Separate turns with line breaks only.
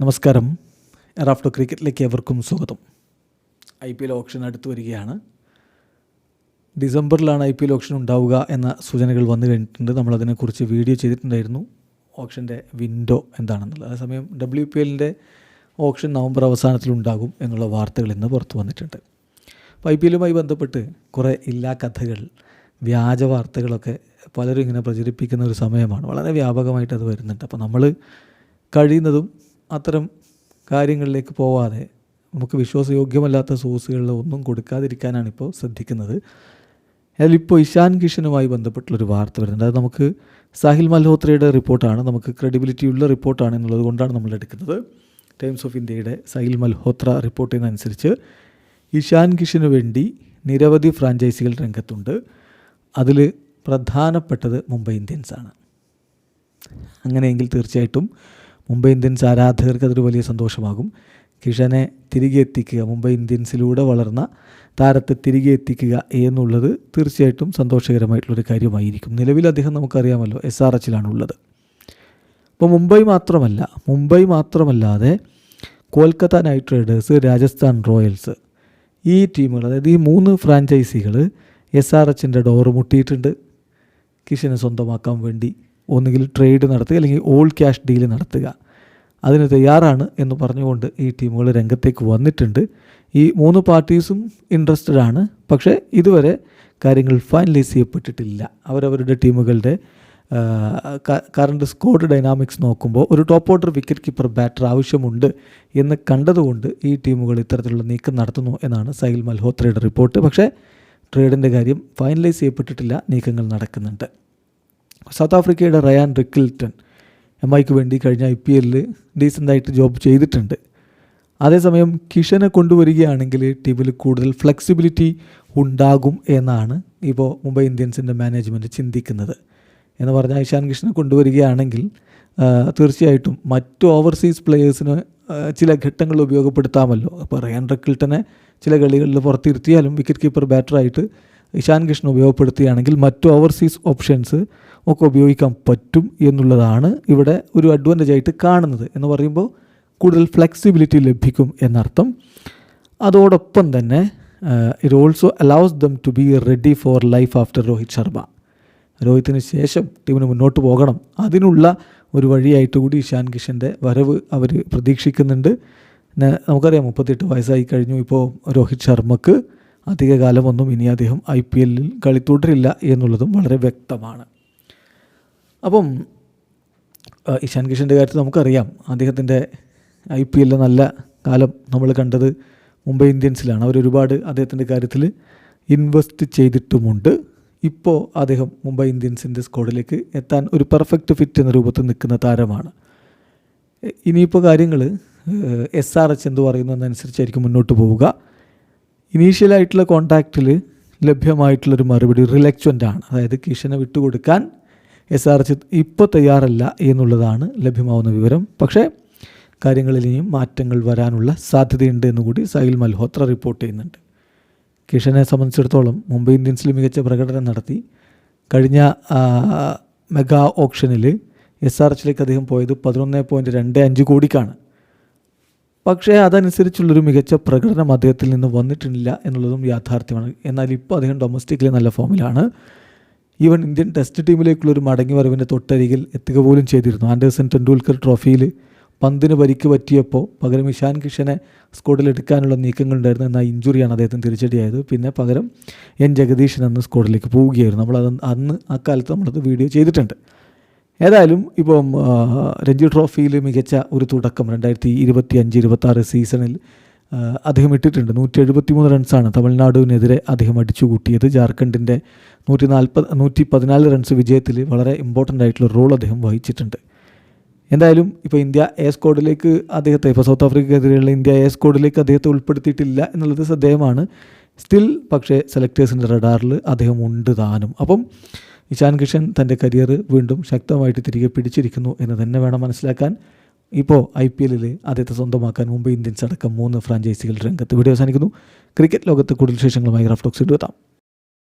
നമസ്കാരം. എറാഫ്റ്റോ ക്രിക്കറ്റിലേക്ക് എവർക്കും സ്വാഗതം. I P L option അടുത്തു വരികയാണ്. ഡിസംബറിലാണ് ഐ പി എൽ ഓപ്ഷൻ ഉണ്ടാവുക എന്ന സൂചനകൾ വന്നു കഴിഞ്ഞിട്ടുണ്ട്. നമ്മളതിനെക്കുറിച്ച് വീഡിയോ ചെയ്തിട്ടുണ്ടായിരുന്നു. ഓപ്ഷന്റെ വിൻഡോ എന്താണെന്നുള്ളത്. അതേസമയം ഡബ്ല്യു പി എല്ലിന്റെ ഓപ്ഷൻ നവംബർ അവസാനത്തിലുണ്ടാകും എന്നുള്ള വാർത്തകൾ ഇന്ന് പുറത്തു വന്നിട്ടുണ്ട്. അപ്പോൾ ഐ പി എല്ലുമായി ബന്ധപ്പെട്ട് കുറേ ഇല്ലാ കഥകൾ വ്യാജ വാർത്തകളൊക്കെ പലരും ഇങ്ങനെ പ്രചരിപ്പിക്കുന്ന ഒരു സമയമാണ്. വളരെ വ്യാപകമായിട്ട് അത് വരുന്നുണ്ട്. അപ്പോൾ നമ്മൾ കഴിയുന്നതും അത്തരം കാര്യങ്ങളിലേക്ക് പോവാതെ നമുക്ക് വിശ്വാസയോഗ്യമല്ലാത്ത സോഴ്സുകളിൽ ഒന്നും കൊടുക്കാതിരിക്കാനാണ് ഇപ്പോൾ ശ്രദ്ധിക്കുന്നത്. അതിലിപ്പോൾ ഇഷാൻ കിഷനുമായി ബന്ധപ്പെട്ടുള്ളൊരു വാർത്ത വരുന്നുണ്ട്. അത് നമുക്ക് സാഹിൽ മൽഹോത്രയുടെ റിപ്പോർട്ടാണ്. നമുക്ക് ക്രെഡിബിലിറ്റി ഉള്ള റിപ്പോർട്ടാണ് എന്നുള്ളത് കൊണ്ടാണ് നമ്മൾ എടുക്കുന്നത്. ടൈംസ് ഓഫ് ഇന്ത്യയുടെ സാഹിൽ മൽഹോത്ര റിപ്പോർട്ട് ചെയ്യുന്നതനുസരിച്ച് ഇഷാൻ കിഷന് വേണ്ടി നിരവധി ഫ്രാഞ്ചൈസികൾ രംഗത്തുണ്ട്. അതിൽ പ്രധാനപ്പെട്ടത് മുംബൈ ഇന്ത്യൻസാണ്. അങ്ങനെയെങ്കിൽ തീർച്ചയായിട്ടും മുംബൈ ഇന്ത്യൻസ് ആരാധകർക്ക് അതൊരു വലിയ സന്തോഷമാകും. കിഷനെ തിരികെ എത്തിക്കുക മുംബൈ ഇന്ത്യൻസിലൂടെ വളർന്ന താരത്തെ തിരികെ എത്തിക്കുക എന്നുള്ളത് തീർച്ചയായിട്ടും സന്തോഷകരമായിട്ടുള്ളൊരു കാര്യമായിരിക്കും. നിലവിൽ അദ്ദേഹം നമുക്കറിയാമല്ലോ എസ് ആർ എച്ചിലാണ് ഉള്ളത് അപ്പോൾ മുംബൈ മാത്രമല്ല മുംബൈ മാത്രമല്ലാതെ Kolkata Knight Riders Rajasthan Royals ഈ ടീമുകൾ അതായത് ഈ മൂന്ന് ഫ്രാഞ്ചൈസികൾ എസ് ആർ എച്ചിന്റെ ഡോറ് മുട്ടിയിട്ടുണ്ട്. കിഷനെ സ്വന്തമാക്കാൻ വേണ്ടി ഒന്നുകിൽ ട്രേഡ് നടത്തുക അല്ലെങ്കിൽ ഓൾ ക്യാഷ് ഡീൽ നടത്തുക. അതിന് തയ്യാറാണ് എന്ന് പറഞ്ഞുകൊണ്ട് ഈ ടീമുകൾ രംഗത്തേക്ക് വന്നിട്ടുണ്ട്. ഈ മൂന്ന് പാർട്ടീസും ഇൻട്രസ്റ്റഡ് ആണ്. പക്ഷേ ഇതുവരെ കാര്യങ്ങൾ ഫൈനലൈസ് ചെയ്യപ്പെട്ടിട്ടില്ല. അവരവരുടെ ടീമുകളുടെ കറണ്ട് സ്കോഡ് ഡൈനാമിക്സ് നോക്കുമ്പോൾ ഒരു top order wicket keeper batter ആവശ്യമുണ്ട് എന്ന് കണ്ടതുകൊണ്ട് ഈ ടീമുകൾ ഇത്തരത്തിലുള്ള നീക്കം നടത്തുന്നു എന്നാണ് സൈൽ മൽഹോത്രയുടെ റിപ്പോർട്ട് പക്ഷേ ട്രേഡിന്റെ കാര്യം ഫൈനലൈസ് ചെയ്യപ്പെട്ടിട്ടില്ല. നീക്കങ്ങൾ നടക്കുന്നുണ്ട്. സൗത്ത് ആഫ്രിക്കയുടെ റയാൻ റിക്കിൽട്ടൺ എം ഐക്ക് വേണ്ടി കഴിഞ്ഞ ഐ പി എല്ലിൽ ഡീസന്റായിട്ട് ജോബ് ചെയ്തിട്ടുണ്ട്. അതേസമയം കിഷനെ കൊണ്ടുവരികയാണെങ്കിൽ ടീമിൽ കൂടുതൽ ഫ്ലെക്സിബിലിറ്റി ഉണ്ടാകും എന്നാണ് ഇപ്പോൾ മുംബൈ ഇന്ത്യൻസിന്റെ മാനേജ്മെന്റ് ചിന്തിക്കുന്നത്. എന്ന് പറഞ്ഞാൽ ഇഷാൻ കിഷനെ കൊണ്ടുവരികയാണെങ്കിൽ തീർച്ചയായിട്ടും മറ്റു ഓവർസീസ് പ്ലെയേഴ്സിന് ചില ഘട്ടങ്ങൾ ഉപയോഗപ്പെടുത്താമല്ലോ. അപ്പോൾ റയാൻ റക്കിൾട്ടനെ ചില കളികളിൽ പുറത്തിരുത്തിയാലും വിക്കറ്റ് കീപ്പർ ബാറ്ററായിട്ട് ഇഷാൻ കിഷൻ ഉപയോഗപ്പെടുത്തുകയാണെങ്കിൽ മറ്റു ഓവർസീസ് ഓപ്ഷൻസ് ഒക്കെ ഉപയോഗിക്കാൻ പറ്റും എന്നുള്ളതാണ് ഇവിടെ ഒരു അഡ്വാന്റേജ് ആയിട്ട് കാണുന്നത് എന്ന് പറയുമ്പോൾ കൂടുതൽ ഫ്ലെക്സിബിലിറ്റി ലഭിക്കും എന്നർത്ഥം. അതോടൊപ്പം തന്നെ it also allows them to be ready for life after Rohit Sharma രോഹിത്തിന് ശേഷം ടീമിന് മുന്നോട്ട് പോകണം. അതിനുള്ള ഒരു വഴിയായിട്ട് കൂടി ഇഷാൻ കിഷന്റെ വരവ് അവർ പ്രതീക്ഷിക്കുന്നുണ്ട്. നമുക്കറിയാം മുപ്പത്തെട്ട് വയസ്സായി കഴിഞ്ഞു ഇപ്പോൾ രോഹിത് ശർമ്മക്ക് അധികകാലമൊന്നും ഇനി അദ്ദേഹം ഐ പി എല്ലിൽ കളി തുടരില്ല എന്നുള്ളതും വളരെ വ്യക്തമാണ്. അപ്പം ഇഷാൻ കിഷന്റെ കാര്യത്തിൽ നമുക്കറിയാം. അദ്ദേഹത്തിന്റെ ഐ പി എല്ലിൽ നല്ല കാലം നമ്മൾ കണ്ടത് മുംബൈ ഇന്ത്യൻസിലാണ്. അവർ ഒരുപാട് അദ്ദേഹത്തിന്റെ കാര്യത്തിൽ ഇൻവെസ്റ്റ് ചെയ്തിട്ടുമുണ്ട്. ഇപ്പോൾ അദ്ദേഹം മുംബൈ ഇന്ത്യൻസിന്റെ സ്ക്വാഡിലേക്ക് എത്താൻ ഒരു പെർഫെക്റ്റ് ഫിറ്റ് എന്ന രൂപത്തിൽ നിൽക്കുന്ന താരമാണ്. ഇനിയിപ്പോൾ കാര്യങ്ങൾ എസ് ആർ എച്ച് എന്ത് പറയുന്നതനുസരിച്ചായിരിക്കും മുന്നോട്ട് പോവുക. ഇനീഷ്യലായിട്ടുള്ള കോണ്ടാക്റ്റിൽ ലഭ്യമായിട്ടുള്ളൊരു മറുപടി റിലക്ച്വന്റ് ആണ് അതായത് കിഷനെ വിട്ടുകൊടുക്കാൻ എസ് ആർ എച്ച് ഇപ്പോൾ തയ്യാറല്ല എന്നുള്ളതാണ് ലഭ്യമാവുന്ന വിവരം. പക്ഷേ കാര്യങ്ങളിൽ ഇനിയും മാറ്റങ്ങൾ വരാനുള്ള സാധ്യതയുണ്ട് എന്നുകൂടി സൈൽ മൽഹോത്ര റിപ്പോർട്ട് ചെയ്യുന്നുണ്ട്. കിഷനെ സംബന്ധിച്ചിടത്തോളം മുംബൈ ഇന്ത്യൻസിൽ മികച്ച പ്രകടനം നടത്തി. കഴിഞ്ഞ മെഗാ ഓപ്ഷനിൽ എസ് ആർ എച്ചിലേക്ക് അദ്ദേഹം പോയത് പതിനൊന്ന് പോയിന്റ് രണ്ട് അഞ്ച് കോടിക്കാണ്. പക്ഷേ അതനുസരിച്ചുള്ളൊരു മികച്ച പ്രകടനം അദ്ദേഹത്തിൽ നിന്ന് വന്നിട്ടില്ല എന്നുള്ളതും യാഥാർത്ഥ്യമാണ്. എന്നാൽ ഇപ്പോൾ അദ്ദേഹം ഡൊമസ്റ്റിക്കിലെ നല്ല ഫോമിലാണ് ഈവൻ ഇന്ത്യൻ ടെസ്റ്റ് ടീമിലേക്കുള്ളൊരു മടങ്ങി വരവിന്റെ തൊട്ടരികിൽ എത്തുക പോലും ചെയ്തിരുന്നു. ആൻഡേഴ്സൺ ടെണ്ടുൽക്കർ ട്രോഫിയിൽ പന്തിന് പരിക്ക് പറ്റിയപ്പോൾ പകരം ഇഷാൻ കിഷനെ സ്ക്വാഡിൽ എടുക്കാനുള്ള നീക്കങ്ങളുണ്ടായിരുന്നു എന്നാൽ ഇഞ്ചുറിയാണ് അദ്ദേഹത്തിന് തിരിച്ചടിയായത്. പിന്നെ പകരം എൻ ജഗദീശൻ അന്ന് സ്കോഡിലേക്ക് പോവുകയായിരുന്നു. നമ്മളത് അന്ന് ആ അക്കാലത്ത് നമ്മളത് വീഡിയോ ചെയ്തിട്ടുണ്ട്. ഏതായാലും ഇപ്പം രഞ്ജി ട്രോഫിയിൽ മികച്ച ഒരു തുടക്കം. രണ്ടായിരത്തി ഇരുപത്തി അഞ്ച് ഇരുപത്തി സീസണിൽ അദ്ദേഹം ഇട്ടിട്ടുണ്ട്. നൂറ്റി എഴുപത്തി മൂന്ന് റൺസാണ് തമിഴ്നാടുവിനെതിരെ അദ്ദേഹം അടിച്ചു കൂട്ടിയത്. ജാർഖണ്ഡിന്റെ നൂറ്റി നാൽപ്പത് നൂറ്റി പതിനാല് റൺസ് വിജയത്തിൽ വളരെ ഇമ്പോർട്ടന്റ് ആയിട്ടുള്ള റോൾ അദ്ദേഹം വഹിച്ചിട്ടുണ്ട്. എന്തായാലും ഇപ്പോൾ ഇന്ത്യ എ സ്കോഡിലേക്ക് അദ്ദേഹത്തെ ഇപ്പോൾ സൗത്ത് ആഫ്രിക്കയ്ക്കെതിരെയുള്ള ഇന്ത്യ എ സ്കോഡിലേക്ക് അദ്ദേഹത്തെ ഉൾപ്പെടുത്തിയിട്ടില്ല എന്നുള്ളത് ശ്രദ്ധേയമാണ്. സ്റ്റിൽ പക്ഷേ സെലക്ടേഴ്സിന്റെ റഡാറിൽ അദ്ദേഹം ഉണ്ട് താനും. അപ്പം ഇഷാൻ കിഷൻ തന്റെ കരിയർ വീണ്ടും ശക്തമായിട്ട് തിരികെ പിടിച്ചിരിക്കുന്നു എന്ന് തന്നെ വേണം മനസ്സിലാക്കാൻ. ഇപ്പോൾ ഐ പി എല്ലിൽ അദ്ദേഹത്തെ സ്വന്തമാക്കാൻ മുംബൈ ഇന്ത്യൻസ് അടക്കം മൂന്ന് ഫ്രാഞ്ചൈസികൾ രംഗത്ത് വീഡിയോ അവസാനിക്കുന്നു. ക്രിക്കറ്റ് ലോകത്ത് കൂടുതൽ വിശേഷങ്ങളുമായി റഫ്ടോക്സ് എത്താം.